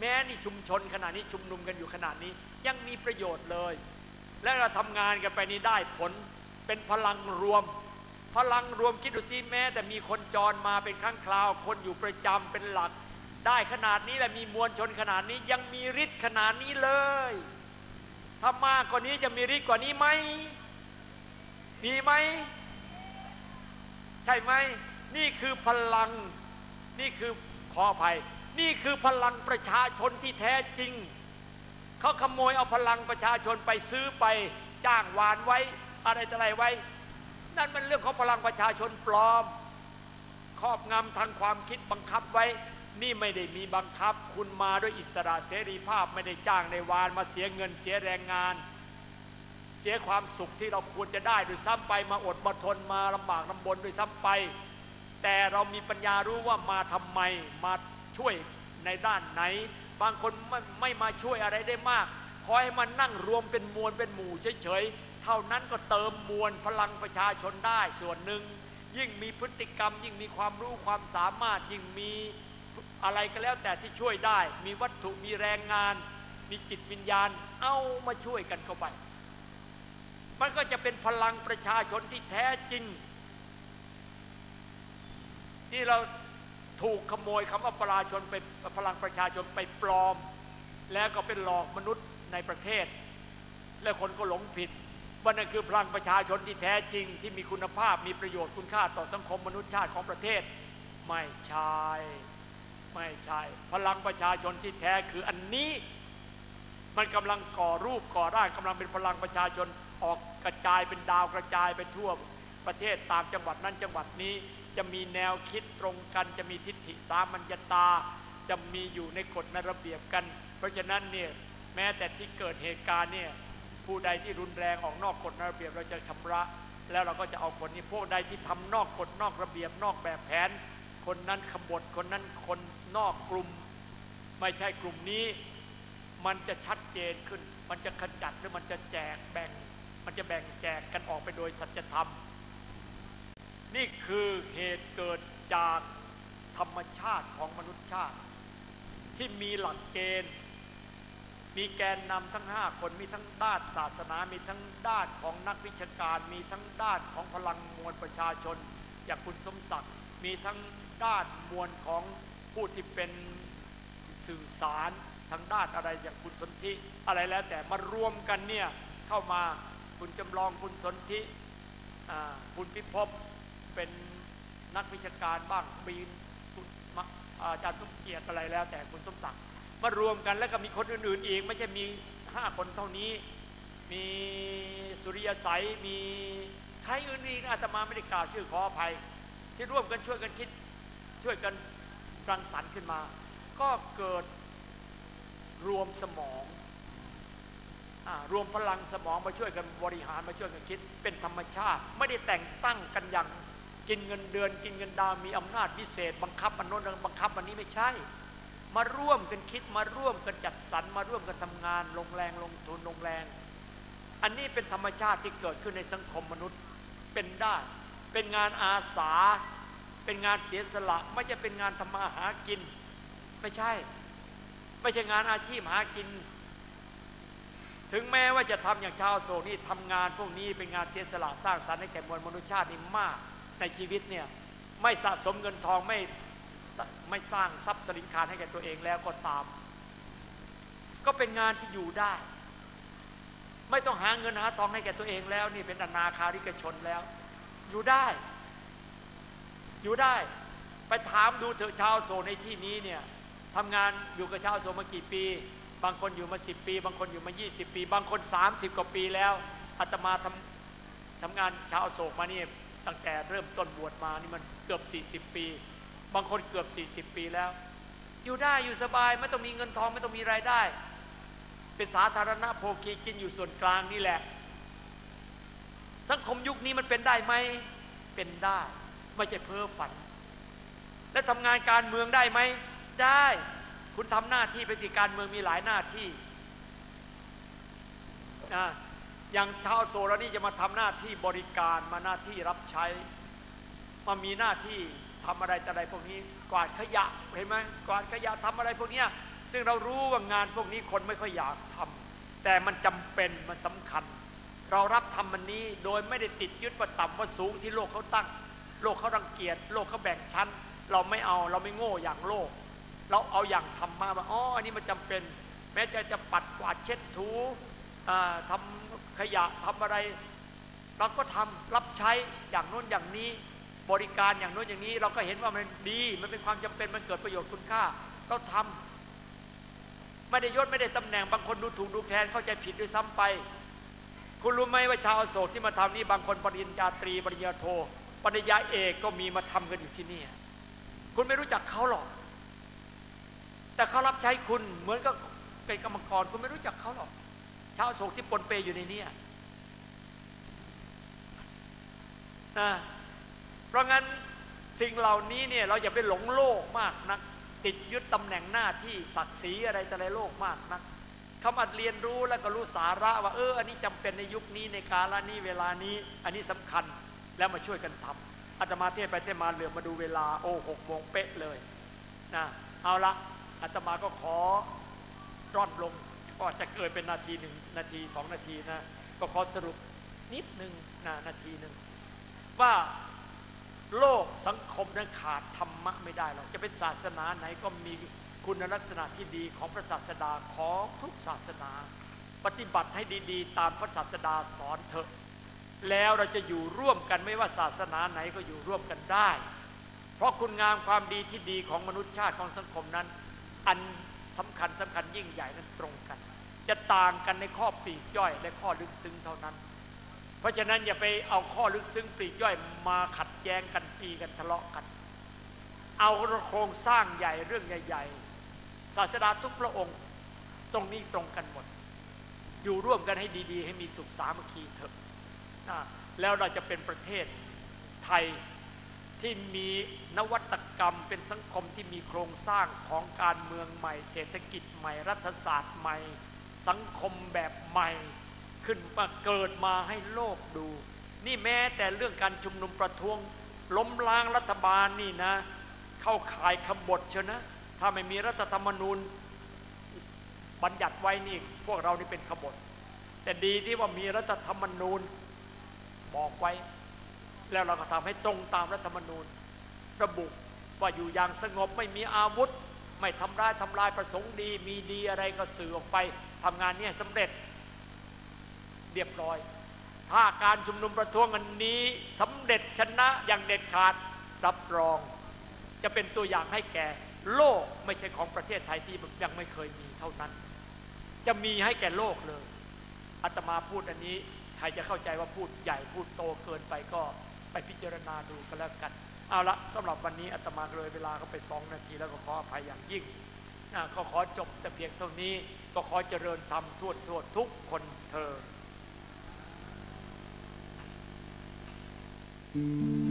แม้นี่ชุมชนขนาดนี้ชุมนุมกันอยู่ขนาดนี้ยังมีประโยชน์เลย และเราทำงานกันไปนี่ได้ผลเป็นพลังรวม พลังรวมคิดดูซิแม้ แต่มีคนจรมาเป็นครั้งคราว คนอยู่ประจำเป็นหลัก ได้ขนาดนี้และมีมวลชนขนาดนี้ยังมีฤทธิ์ขนาดนี้เลย ถ้ามากกว่านี้จะมีฤทธิ์กว่านี้ไหมมีไหมใช่ไหมนี่คือพลังนี่คือขออภัย นี่คือพลังประชาชนที่แท้จริง เขาขโมยเอาพลังประชาชนไปซื้อไปจ้างวานไว้ อะไรต่ออะไรไว้ นั่นมันเรื่องของพลังประชาชนปลอม ครอบงำทางความคิดบังคับไว้ นี่ไม่ได้มีบังคับ คุณมาด้วยอิสระเสรีภาพไม่ได้จ้างในวานมาเสียเงินเสียแรงงาน เสียความสุขที่เราควรจะได้ด้วยซ้ำไปมาอดมาทนมาลำบากลำบนด้วยซ้ำไป แต่เรามีปัญญารู้ว่ามาทำไมมา ช่วยในด้านไหน บางคนไม่ไม่มาช่วยอะไรได้มากคอให้มานั่งรวมเป็นมวลเป็นหมู่เฉยๆ เท่านั้นก็เติมมวลพลังประชาชนได้ส่วนหนึ่ง ยิ่งมีพฤติกรรม ยิ่งมีความรู้ความสามารถยิ่งมีอะไรก็แล้วแต่ที่ช่วยได้ มีวัตถุมีแรงงาน มีจิตวิญญาณ เอามาช่วยกันเข้าไป มันก็จะเป็นพลังประชาชนที่แท้จริง ที่เรา ถูกขโมยคำว่าประชาชนไปพลังประชาชนไปปลอม แล้วก็เป็นหลอกมนุษย์ในประเทศ และคนก็หลงผิดว่านั่นคือพลังประชาชนที่แท้จริงที่มีคุณภาพมีประโยชน์คุณค่าต่อสังคมมนุษยชาติของประเทศ ไม่ใช่ไม่ใช่ พลังประชาชนที่แท้คืออันนี้ มันกำลังก่อรูปก่อร่างกำลังเป็นพลังประชาชนออกกระจายเป็นดาวกระจายไปทั่วประเทศตามจังหวัดนั้นจังหวัดนี้ จะมีแนวคิดตรงกัน จะมีทิฏฐิสามัญญาตา จะมีอยู่ในกฎในระเบียบกัน เพราะฉะนั้นเนี่ยแม้แต่ที่เกิดเหตุการณ์เนี่ยผู้ใดที่รุนแรงออกนอกกฎระเบียบเราจะชำระ แล้วเราก็จะเอาคนนี้พวกใดที่ทำนอกกฎนอกระเบียบนอกแบบแผน คนนั้นขบฏคนนั้นคนนอกกลุ่ม ไม่ใช่กลุ่มนี้ มันจะชัดเจนขึ้น มันจะขจัดหรือมันจะแจกแบ่ง มันจะแบ่งแจกกันออกไปโดยสัจธรรม นี่คือเหตุเกิดจากธรรมชาติของมนุษยชาติ ที่มีหลักเกณฑ์ มีแกนนำทั้งห้าคนมีทั้งด้านศาสนา มีทั้งด้านของนักวิชาการ มีทั้งด้านของพลังมวลประชาชน อย่างคุณสมศักดิ์มีทั้งด้านมวลของผู้ที่เป็นสื่อสารทางด้านอะไรอย่างคุณสนธิอะไรแล้วแต่มารวมกันเนี่ยเข้ามาคุณจำลองคุณสนธิคุณพิภพ เป็นนักวิชาการบ้างปีนอาจารย์สมเกียรติอะไรแล้ว แต่คุณสมศักดิ์มารวมกันแล้วก็มีคนอื่นๆอีกไม่ใช่มีห้าคนเท่านี้ มีสุริยสัยมีใครอื่นอีกอาตมาไม่ได้กล่าวชื่อขออภัย ที่ร่วมกันช่วยกันคิดช่วยกันรังสรรค์ขึ้นมา ก็เกิดรวมสมองอรวมพลังสมองมาช่วยกันบริหารมาช่วยกันคิด เป็นธรรมชาติ ไม่ได้แต่งตั้งกันอย่าง กินเงินเดือน กินเงินดาวมีอำนาจพิเศษ บังคับมันโน้นบังคับมันนี้ไม่ใช่ มาร่วมกันคิดมาร่วมกันจัดสรรมาร่วมกันทำงาน ลงแรงลงทุนลงแรง อันนี้เป็นธรรมชาติที่เกิดขึ้นในสังคมมนุษย์เป็นได้ เป็นงานอาสา เป็นงานเสียสละ ไม่ใช่เป็นงานทำมาหากิน ไม่ใช่ ไม่ใช่งานอาชีพหากินถึงแม้ว่าจะทำอย่างชาวโศกนี่ทำงานพวกนี้เป็นงานเสียสละสร้างสรรค์ให้แก่มวลมนุษยชาตินี่มาก ในชีวิตเนี่ยไม่สะสมเงินทองไม่ไม่สร้างทรัพย์สินคารให้แก่ตัวเองแล้วก็ตาม ก็เป็นงานที่อยู่ได้ ไม่ต้องหาเงินหาทองให้แก่ตัวเองแล้วนี่เป็นอนาคาริกชนแล้ว อยู่ได้ อยู่ได้ ไปถามดูเถอะชาวโซในที่นี้เนี่ยทำงานอยู่กับชาวโซมากี่ปี บางคนอยู่มาสิบปี บางคนอยู่มายี่สิบปี บางคนสามสิบกว่าปีแล้วอาตมาทำทำงานชาวโศกมานี่ ตั้งแต่เริ่มต้นบวชมานี่มันเกือบ 40 ปี บางคนเกือบ 40 ปีแล้ว อยู่ได้อยู่สบายไม่ต้องมีเงินทองไม่ต้องมีรายได้ เป็นสาธารณโภคีกินอยู่ส่วนกลางนี่แหละ สังคมยุคนี้มันเป็นได้ไหมเป็นได้ไม่ใช่เพ้อฝัน และทำงานการเมืองได้ไหมได้คุณทำหน้าที่เป็นสิการเมืองมีหลายหน้าที่ อย่างชาวโซลนี่จะมาทำหน้าที่บริการมาหน้าที่รับใช้ มามีหน้าที่ทำอะไรแต่อะไรพวกนี้กวาดขยะเห็นไหมกวาดขยะทำอะไรพวกนี้ซึ่งเรารู้ว่างานพวกนี้คนไม่ค่อยอยากทำแต่มันจำเป็นมันสำคัญ เรารับทำมันนี้โดยไม่ได้ติดยึดว่าต่ำว่าสูงที่โลกเขาตั้ง โลกเขารังเกียจโลกเขาแบ่งชั้น เราไม่เอาเราไม่โง่อย่างโลก เราเอาอย่างธรรมะว่าอ๋ออันนี้มันจำเป็น แม้จะจะปัดกวาดเช็ดถู ทำขยะทำอะไรเราก็ทำรับใช้อย่างโน้นอย่างนี้บริการอย่างโน้นอย่างนี้ เราก็เห็นว่ามันดี มันเป็นความจำเป็นมันเกิดประโยชน์คุณค่า เราทำไม่ได้ยศไม่ได้ตำแหน่งบางคนดูถูกดูแคลนเข้าใจผิดด้วยซ้ำไป คุณรู้ไหมว่าชาวอโศกที่มาทำนี่บางคนปริญญาตรีปริญญาโทปริญญาเอกก็มีมาทำกันอยู่ที่นี่คุณไม่รู้จักเขาหรอก แต่เขารับใช้คุณเหมือนกับเป็นกรรมกรคุณไม่รู้จักเขาหรอก ชาวโศกที่ปนเปอยู่ในนี้นะเพราะงั้นสิ่งเหล่านี้เนี่ยเราอย่าไปหลงโลกมากนัก ติดยึดตำแหน่งหน้าที่ศักดิ์ศรีอะไรแต่ในโลกมากนักเขามาเรียนรู้แล้วก็รู้สาระว่าเอออันนี้จำเป็นในยุคนี้ในกาลนี้เวลานี้ อันนี้สำคัญแล้วมาช่วยกันทำอาตมาเทศไปเทศมาเหลือมาดูเวลาโอ้หกโมงเป๊ะเลยนะเอาละอาตมาก็ขอร่อนลง ก็จะเกิดเป็นนาทีหนึ่งนาทีสองนาทีนะ ก็ขอสรุปนิดหนึ่งนะนาทีหนึ่งว่าโลกสังคมนั้นขาดธรรมะไม่ได้หรอกจะเป็นศาสนาไหนก็มีคุณลักษณะที่ดีของพระศาสดาของทุกศาสนา ปฏิบัติให้ดีๆ ตามพระศาสดาสอนเถอะ แล้วเราจะอยู่ร่วมกันไม่ว่าศาสนาไหนก็อยู่ร่วมกันได้ เพราะคุณงามความดีที่ดีของมนุษยชาติของสังคมนั้น อัน สำคัญสำคัญยิ่งใหญ่นั้นตรงกัน จะต่างกันในข้อปลีกย่อยและข้อลึกซึ้งเท่านั้น เพราะฉะนั้นอย่าไปเอาข้อลึกซึ้งปลีกย่อยมาขัดแย้งกันตีกันทะเลาะกัน เอาโครงสร้างใหญ่เรื่องใหญ่ๆศาสดาทุกพระองค์ตรงนี้ตรงกันหมด อยู่ร่วมกันให้ดีๆ ให้มีสุขสามัคคีเถอะแล้วเราจะเป็นประเทศไทย ที่มีนวัตกรรมเป็นสังคมที่มีโครงสร้างของการเมืองใหม่ เศรษฐกิจใหม่ รัฐศาสตร์ใหม่ สังคมแบบใหม่ ขึ้นมาเกิดมาให้โลกดู นี่แม้แต่เรื่องการชุมนุมประท้วง ล้มล้างรัฐบาลนี่นะ เข้าข่ายขบฏเชนะถ้าไม่มีรัฐธรรมนูญบัญญัติไว้นี่พวกเรานี่เป็นขบฏแต่ดีที่ว่ามีรัฐธรรมนูญบอกไว้ แล้วเราก็ทำให้ตรงตามรัฐธรรมนูญ ระบุว่าอยู่อย่างสงบไม่มีอาวุธ ไม่ทำร้ายทำลายประสงค์ดี มีดีอะไรก็สื่อออกไปทำงานนี้ให้สำเร็จเรียบร้อย ถ้าการชุมนุมประท้วงอันนี้สำเร็จชนะอย่างเด็ดขาดรับรอง จะเป็นตัวอย่างให้แก่โลกไม่ใช่ของประเทศไทยที่ยังไม่เคยมีเท่านั้น จะมีให้แก่โลกเลยอาตมาพูดอันนี้ ใครจะเข้าใจว่าพูดใหญ่พูดโตเกินไปก็ ไปพิจารณาดูกันแล้วกัน เอาละสำหรับวันนี้อาตมาเลยเวลาก็ไปสองนาทีแล้วก็ขออภัยอย่างยิ่งนะก็ขอจบแต่เพียงเท่านี้ก็ขอเจริญธรรมทั่วทั่วทุกคนเธอ Thank you.